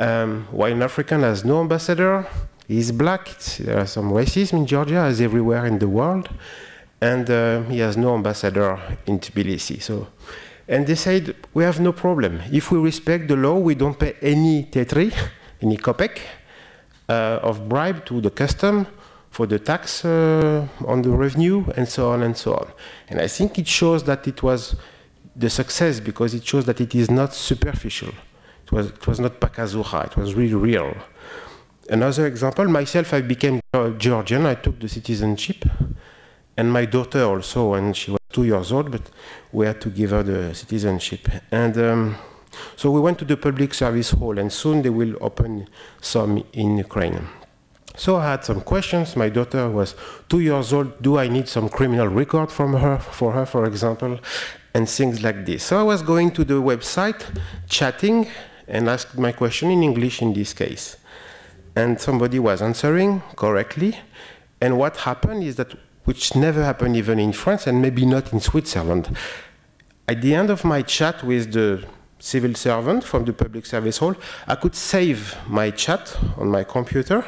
Um, while an African has no ambassador, he's black. There are some racism in Georgia, as everywhere in the world, and uh, he has no ambassador in Tbilisi. So, and they said we have no problem if we respect the law. We don't pay any tetri, any kopek uh, of bribe to the custom for the tax uh, on the revenue and so on and so on. And I think it shows that it was the success because it shows that it is not superficial. It was, it was not pakazuha, it was really real. Another example, myself, I became Georgian, I took the citizenship, and my daughter also, when she was two years old, but we had to give her the citizenship. And um, so we went to the public service hall, and soon they will open some in Ukraine. So I had some questions. My daughter was two years old. Do I need some criminal record from her, for her, for example, and things like this. So I was going to the website, chatting, and asked my question in English in this case. And somebody was answering correctly. And what happened is that, which never happened even in France and maybe not in Switzerland. At the end of my chat with the civil servant from the public service hall, I could save my chat on my computer,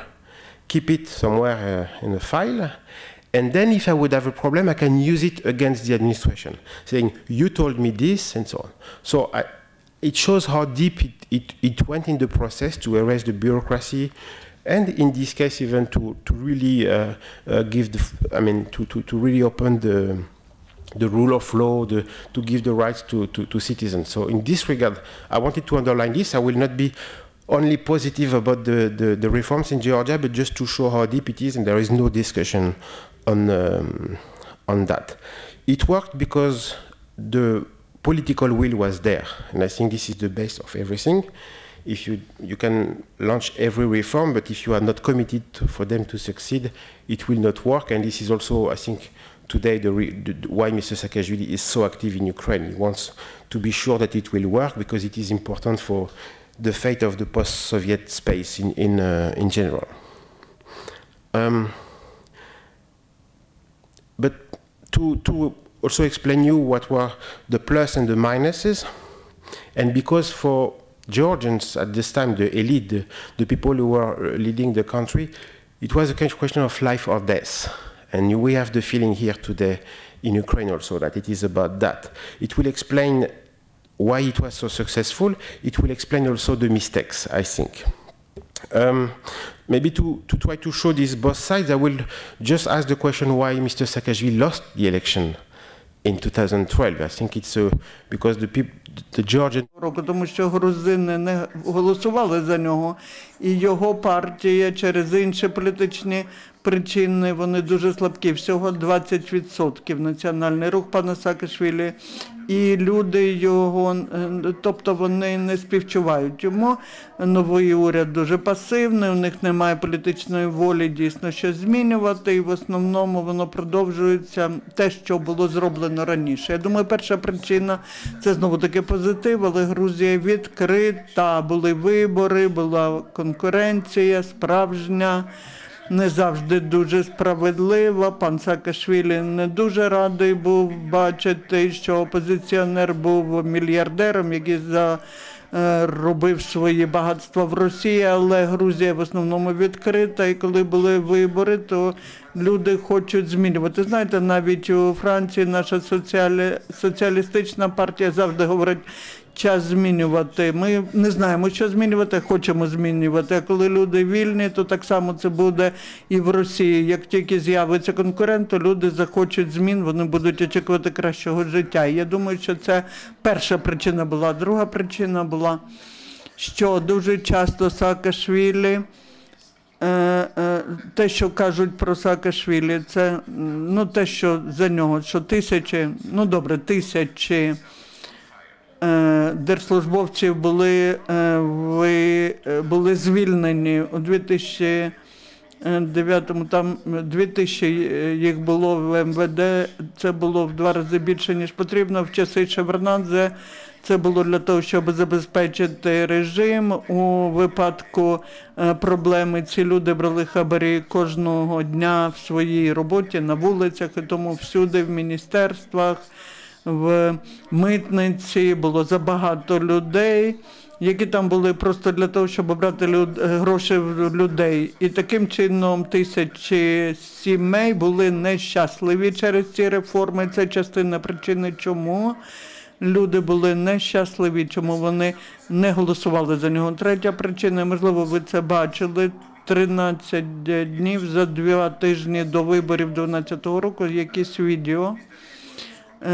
keep it somewhere uh, in a file, and then if I would have a problem, I can use it against the administration, saying, you told me this, and so on. So I, it shows how deep it, it, it went in the process to erase the bureaucracy, and in this case, even to, to really uh, uh, give the, I mean, to, to, to really open the, the rule of law, the, to give the rights to, to, to citizens. So in this regard, I wanted to underline this. I will not be only positive about the, the, the reforms in Georgia, but just to show how deep it is, and there is no discussion on, um, on that. It worked because the political will was there, and I think this is the base of everything. If you, you can launch every reform, but if you are not committed to- for them to succeed, it will not work. And this is also, I think, today the, re, the, why Mr. Saakashvili is so active in Ukraine. He wants to be sure that it will work because it is important for the fate of the post-Soviet space in, in, uh, in general. Um, but to, to also explain you what were the plus and the minuses, and because for Georgians at this time, the elite, the, the people who were uh, leading the country, it was a question of life or death. And we have the feeling here today in Ukraine also that it is about that. It will explain why it was so successful. It will explain also the mistakes, I think. Um, maybe to, to try to show these both sides, I will just ask the question why Mr. Saakashvili lost the election in 2012. I think it's uh, because the, people, the Georgian року, тому що грузини не голосували за нього, і його партія через інші політичні причини вони дуже слабкі. Всього 20% національний рух пана Саакашвілі. І люди його, е, тобто вони не співчувають йому. Новий уряд дуже пасивний, у них немає політичної волі дійсно щось змінювати, і в основному воно продовжується те, що було зроблено раніше. Я думаю, перша причина це знову таки позитив, але Грузія відкрита, були вибори, була конкуренція, справжня. Не завжди дуже справедлива. Пан Саакашвілі не дуже радий був бачити, що опозиціонер був мільярдером, який за е, робив свої багатства в Росії, але Грузія в основному відкрита. І коли були вибори, то люди хочуть змінювати. Знаєте, навіть у Франції наша соціалі... соціалістична партія завжди говорить. Час змінювати. Ми не знаємо, що змінювати, хочемо змінювати. А коли люди вільні, то так само це буде і в Росії. Як тільки з'явиться конкурент, то люди захочуть змін, вони будуть очікувати кращого життя. І я думаю, що це перша причина була. Друга причина була, що дуже часто Саакашвілі Е, е, те, що кажуть про Саакашвілі, це ну, те, що за нього, що тисячі, ну добре, тисячі держслужбовців були, е, е, були звільнені у 2009-му, там 2000 їх було в МВД, це було в два рази більше, ніж потрібно. В часи Шеварнадзе це було для того, щоб забезпечити режим. У випадку е, проблеми ці люди брали хабарі кожного дня в своїй роботі на вулицях, і тому всюди в міністерствах, в митниці було забагато людей. які там були просто для того, щоб обрати люд, е, гроші в людей. І таким чином тисячі сімей були нещасливі через ці реформи. Це частина причини, чому люди були нещасливі, чому вони не голосували за нього. Третя причина, можливо, ви це бачили. 13 днів за два тижні до виборів 2012 року якісь відео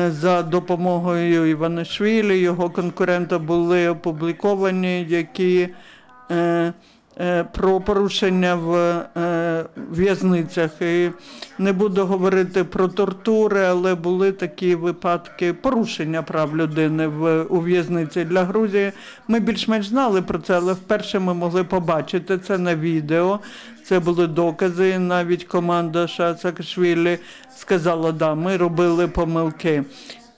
за допомогою Іванишвілі, його конкурента були опубліковані, які е, е, про порушення в е, в'язницях. І не буду говорити про тортури, але були такі випадки порушення прав людини в у в'язниці для Грузії. Ми більш-менш знали про це, але вперше ми могли побачити це на відео. Це були докази. Навіть команда Шацакашвілі сказала, да, ми робили помилки.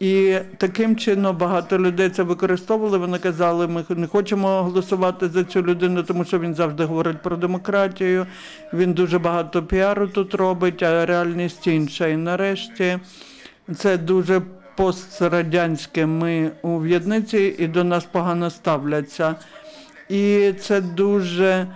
І таким чином багато людей це використовували. Вони казали, ми не хочемо голосувати за цю людину, тому що він завжди говорить про демократію. Він дуже багато піару тут робить, а реальність інша. І нарешті це дуже пострадянське. Ми у в'язниці і до нас погано ставляться. І це дуже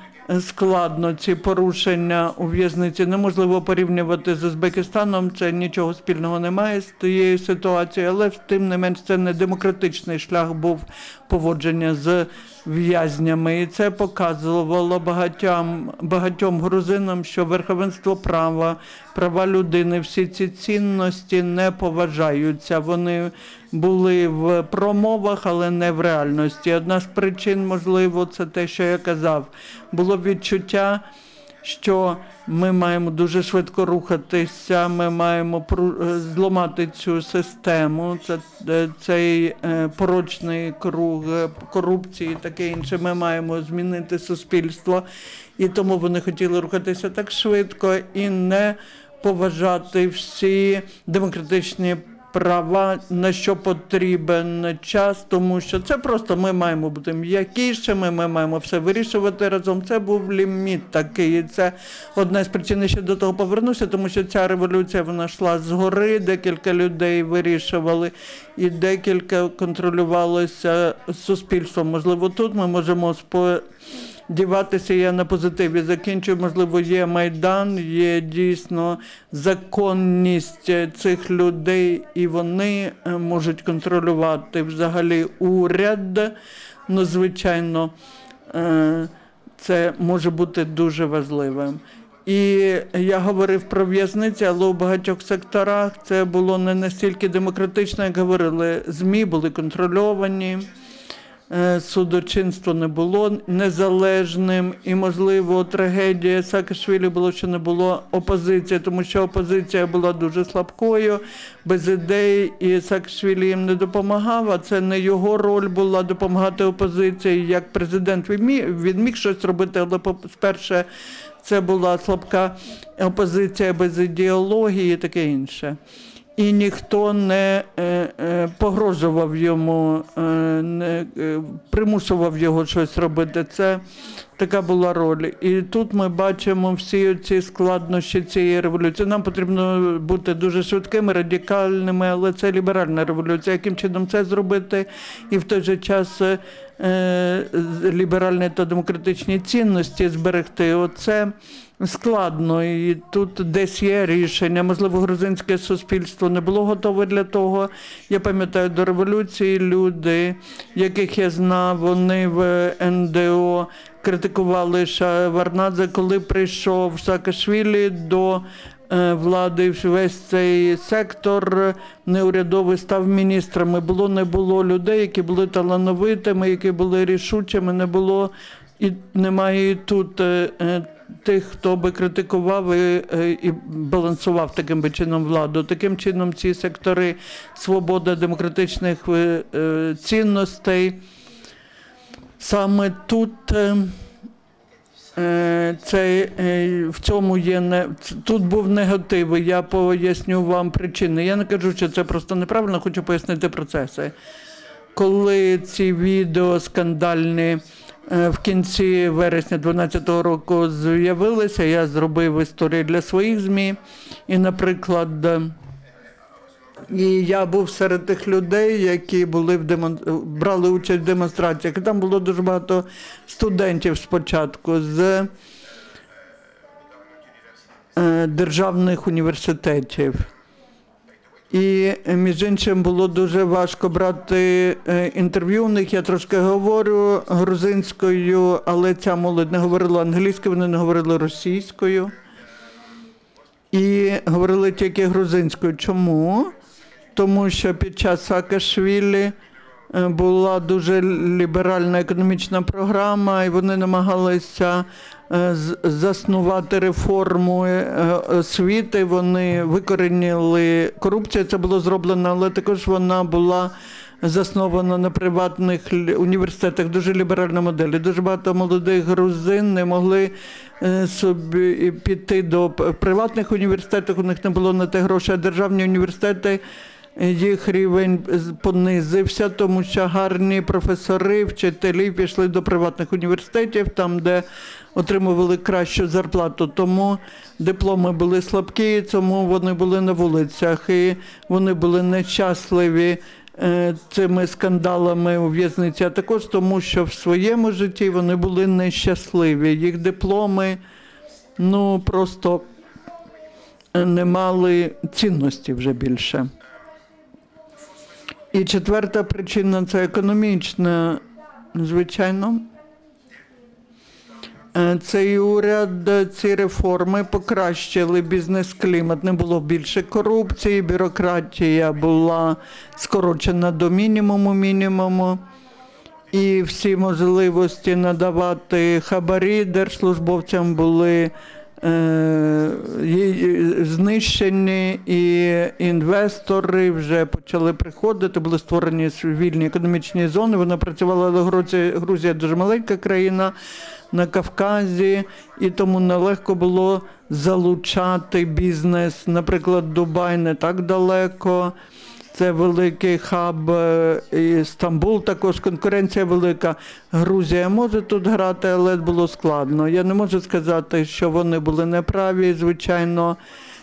складно. Ці порушення у в'язниці неможливо порівнювати з Узбекистаном. Це нічого спільного немає з тією ситуацією, але тим не менш це не демократичний шлях був поводження з в'язнями. І це показувало багатьом, багатьом грузинам, що верховенство права, права людини, всі ці цінності не поважаються. Вони були в промовах, але не в реальності. Одна з причин, можливо, це те, що я казав. Було відчуття, що ми маємо дуже швидко рухатися, ми маємо е, зламати цю систему, це, е, цей е, порочний круг корупції і таке інше. Ми маємо змінити суспільство. І тому вони хотіли рухатися так швидко і не поважати всі демократичні права, на що потрібен час, тому що це просто ми маємо бути м'якішими, ми маємо все вирішувати разом. Це був ліміт такий. І це одна з причин ще до того повернуся, тому що ця революція вона йшла згори, декілька людей вирішували, і декілька контролювалося суспільством. Можливо, тут ми можемо спо діватися я на позитиві. Закінчую, можливо, є майдан, є дійсно законність цих людей, і вони е, можуть контролювати взагалі уряд. Ну, звичайно, е, це може бути дуже важливим. І я говорив про в'язниці, але у багатьох секторах це було не настільки демократично, як говорили. ЗМІ були контрольовані судочинство не було незалежним, і, можливо, трагедія Саакашвілі було, що не було опозиції, тому що опозиція була дуже слабкою, без ідей, і Саакашвілі їм не допомагав. А це не його роль була допомагати опозиції. Як президент він міг, він міг щось робити, але по- сперше це була слабка опозиція без ідеології і таке інше. І ніхто не е, е, погрожував йому, е, не примушував його щось робити. Це така була роль. І тут ми бачимо всі ці складнощі цієї революції. Нам потрібно бути дуже швидкими, радикальними, але це ліберальна революція. Яким чином це зробити? І в той же час е, ліберальні та демократичні цінності зберегти. Оце складно. І тут десь є рішення. Можливо, грузинське суспільство не було готове для того. Я пам'ятаю, до революції люди, яких я знав, вони в НДО критикували Шаварнадзе, коли прийшов Саакашвілі до е, влади весь цей сектор неурядовий став міністрами. Було не було людей, які були талановитими, які були рішучими, не було і немає і тут е, е, тих, хто би критикував і, і балансував таким би чином владу. Таким чином, ці сектори свобода демократичних цінностей. Саме тут е, е, це, е, в цьому є не тут був негатив. Я поясню вам причини. Я не кажу, що це просто неправильно, хочу пояснити процеси. Коли ці відео скандальні в кінці вересня 2012 року з'явилися, я зробив історію для своїх ЗМІ. І, наприклад, І я був серед тих людей, які були в демон... брали участь в демонстраціях. І там було дуже багато студентів спочатку з е, державних університетів. І між іншим було дуже важко брати е, інтерв'ю. У них я трошки говорю грузинською, але ця молодь не говорила англійською, вони не говорили російською. І говорили тільки грузинською. Чому? Тому що під час Саакашвілі е, була дуже ліберальна економічна програма, і вони намагалися е, заснувати реформу е, освіти. Вони викорінили корупцію. Це було зроблено, але також вона була заснована на приватних університетах. Дуже ліберальна модель. Дуже багато молодих грузин не могли собі піти до приватних університетів. У них не було на те грошей, а державні університети. Їх рівень понизився, тому що гарні професори, вчителі пішли до приватних університетів, там, де отримували кращу зарплату. Тому дипломи були слабкі, тому вони були на вулицях і вони були нещасливі е, цими скандалами у в'язниці, а також тому, що в своєму житті вони були нещасливі. Їх дипломи ну просто е, не мали цінності вже більше. І четверта причина це економічна, звичайно. Е, Цей уряд, е, ці реформи покращили бізнес-клімат. Не було більше корупції, бюрократія була скорочена до мінімуму мінімуму. І всі можливості надавати хабарі держслужбовцям були знищені, і інвестори вже почали приходити, були створені вільні економічні зони. Вона працювала, але Грузія, Грузія дуже маленька країна на Кавказі, і тому нелегко було залучати бізнес. Наприклад, Дубай не так далеко. Це великий хаб, е, і Стамбул також конкуренція велика. Грузія може тут грати, але було складно. Я не можу сказати, що вони були неправі. Звичайно,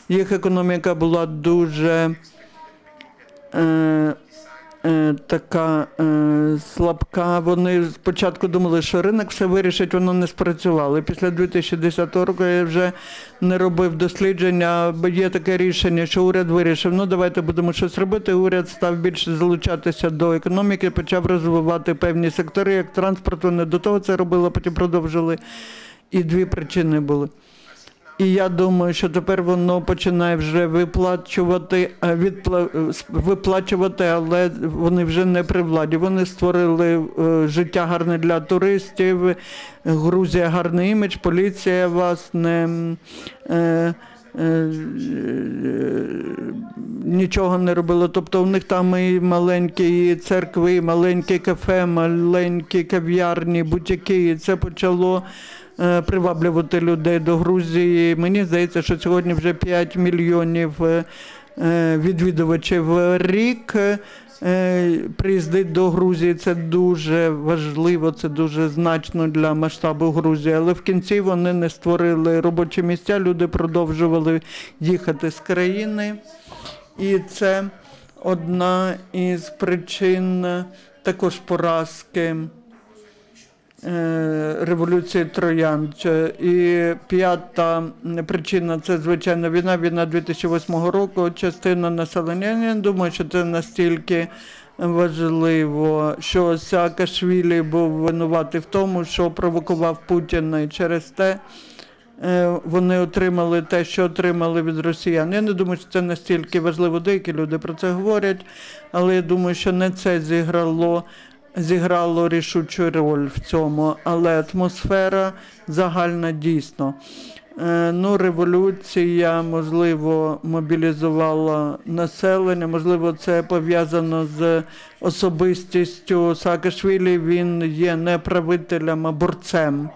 їх економіка була дуже е, е, така е, слабка. Вони спочатку думали, що ринок все вирішить, воно не спрацювало. Після 2010 року я вже не робив дослідження, бо є таке рішення, що уряд вирішив, ну давайте будемо щось робити. Уряд став більше залучатися до економіки, почав розвивати певні сектори, як транспорт. Вони до того це робили, потім продовжили. І дві причини були. І я думаю, що тепер воно починає вже виплачувати, е, відпла, е, виплачувати, але вони вже не при владі. Вони створили е, життя гарне для туристів. Грузія гарний імідж, поліція вас не. нічого не робила. Тобто у них там і маленькі церкви, і маленькі кафе, маленькі кав'ярні, бутіки. І це почало приваблювати людей до Грузії. Мені здається, що сьогодні вже 5 мільйонів е, е, відвідувачів в рік. е, Приїздить до Грузії це дуже важливо, це дуже значно для масштабу Грузії. Але в кінці вони не створили робочі місця, люди продовжували їхати з країни. І це одна із причин е, також поразки е, революції троян. І п'ята причина це звичайно війна, війна 2008 року. Частина населення. Я не думаю, що це настільки важливо, що Саакашвілі був винуватий в тому, що провокував Путіна і через те. е, Вони отримали те, що отримали від росіян. Я не думаю, що це настільки важливо. Деякі люди про це говорять, але я думаю, що не це зіграло зіграло рішучу роль в цьому, але атмосфера загальна дійсно. Е, Ну, революція, можливо, мобілізувала населення, можливо, це пов'язано з особистістю Саакашвілі. Він є не правителем, а борцем.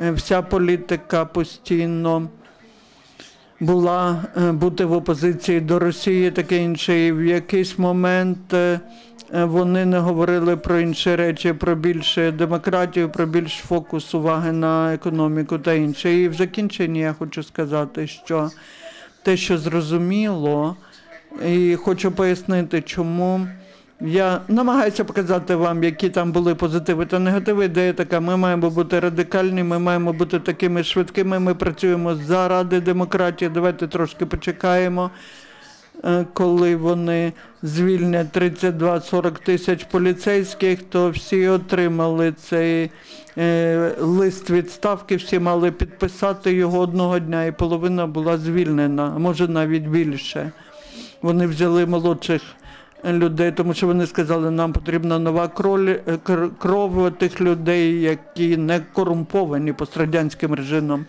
Е, Вся політика постійно була е, бути в опозиції до Росії, таке інше. І в якийсь момент е, е, вони не говорили про інші речі, про більше демократію, про більш фокус уваги на економіку та інше. І в закінченні я хочу сказати, що те, що зрозуміло, І хочу пояснити, чому. Я намагаюся показати вам, які там були позитиви та негативи. Ідея така: ми маємо бути радикальні, ми маємо бути такими швидкими. Ми працюємо заради демократії. Давайте трошки почекаємо, е, коли вони звільнять 32-40 тисяч поліцейських, то всі отримали цей е, лист відставки, всі мали підписати його одного дня, і половина була звільнена, може навіть більше. Вони взяли молодших людей, тому що вони сказали, нам потрібна нова е, кров тих людей, які не корумповані пострадянським режимом.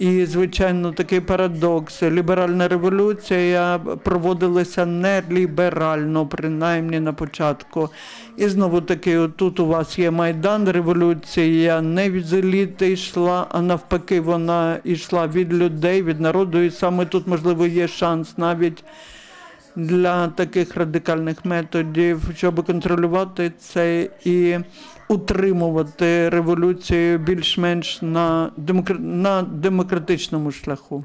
І, звичайно, такий парадокс. Ліберальна революція проводилася не ліберально, принаймні на початку. І знову таки, тут у вас є Майдан, революція не від еліти йшла, а навпаки, вона йшла від людей, від народу. І саме тут, можливо, є шанс навіть для таких радикальних методів, щоб контролювати це і утримувати революцію більш-менш на, демокр... на демократичному шляху.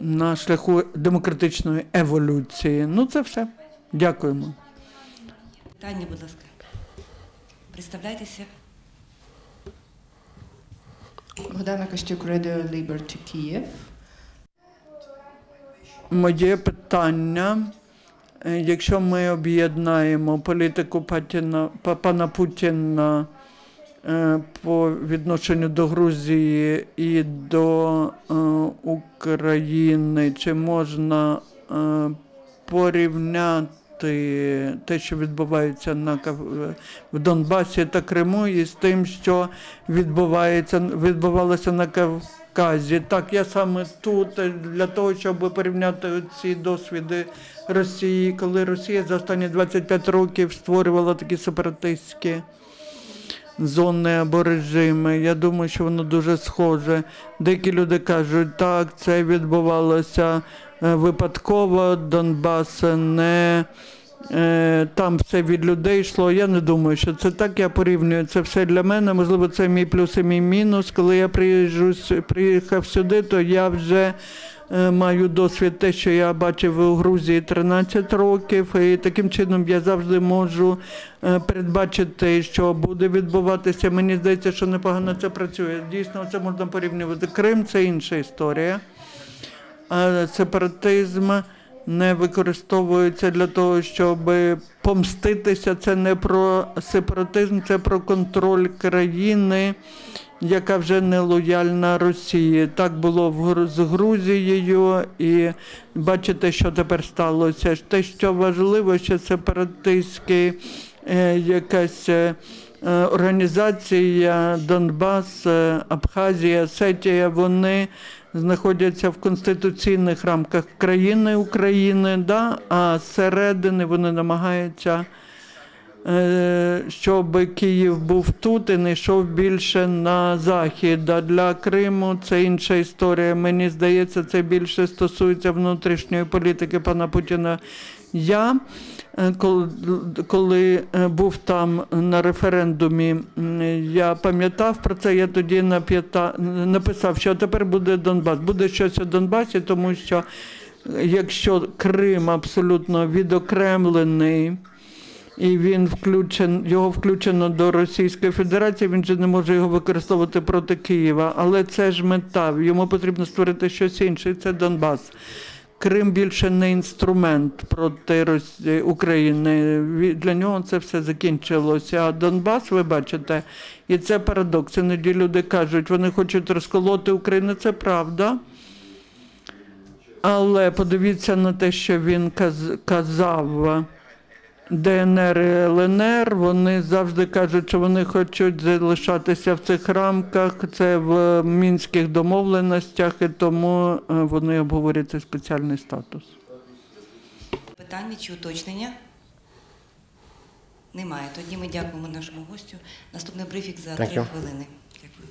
На шляху демократичної еволюції. Ну, це все. Дякуємо. Питання, будь ласка. Представляйтеся. Богдана Костюк, Радіо Liberty Київ. Моє питання. е, Якщо ми об'єднаємо політику Патіна, па- пана Путіна е, по відношенню до Грузії і до е, України, чи можна порівняти те, що відбувається на в Донбасі та Криму, із тим, що відбувається відбувалося на Кавказі? Так, я саме тут е, для того, щоб порівняти ці досвіди Росії, коли Росія за останні 25 років створювала такі сепаратистські зони або режими. Я думаю, що воно дуже схоже. Деякі люди кажуть, так, це відбувалося випадково, Донбас не. е, Там все від людей йшло. Я не думаю, що це так. Я порівнюю це все для мене. Можливо, це мій плюс і мій мінус. Коли я приїжджу, приїхав сюди, то я вже е, маю досвід те, що я бачив у Грузії 13 років, і таким чином я завжди можу е, передбачити, що буде відбуватися. Мені здається, що непогано це працює. Дійсно, це можна порівнювати. Крим це інша історія. А сепаратизм не використовується для того, щоб помститися. Це не про сепаратизм, це про контроль країни, яка вже не лояльна Росії. Так було з Грузією, і бачите, що тепер сталося. Те, що важливо, що сепаратистський е, якась. е, Організація Донбас, е, Абхазія, Сетія, вони знаходяться в конституційних рамках країни України, да? а зсередини вони намагаються, е, щоб Київ був тут і не йшов більше на захід. А для Криму це інша історія. Мені здається, це більше стосується внутрішньої політики пана Путіна. Я коли, коли е, був там на референдумі, я пам'ятав про це. Я тоді написав, що тепер буде Донбас. Буде щось у Донбасі, тому що е, якщо Крим абсолютно відокремлений. І він включен, його включено до Російської Федерації, він же не може його використовувати проти Києва. Але це ж мета. Йому потрібно створити щось інше, і це Донбас. Крим більше не інструмент проти Росії, України. Для нього це все закінчилося. А Донбас, ви бачите, і це парадокс. Іноді люди кажуть, вони хочуть розколоти Україну. Це правда. Але подивіться на те, що він каз- казав. ДНР і ЛНР, вони завжди кажуть, що вони хочуть залишатися в цих рамках. Це в мінських домовленостях, і тому е, вони обговорюють цей спеціальний статус. Питання чи уточнення? Немає. Тоді ми дякуємо нашому гостю. Наступний брифінг за три хвилини. Дякую.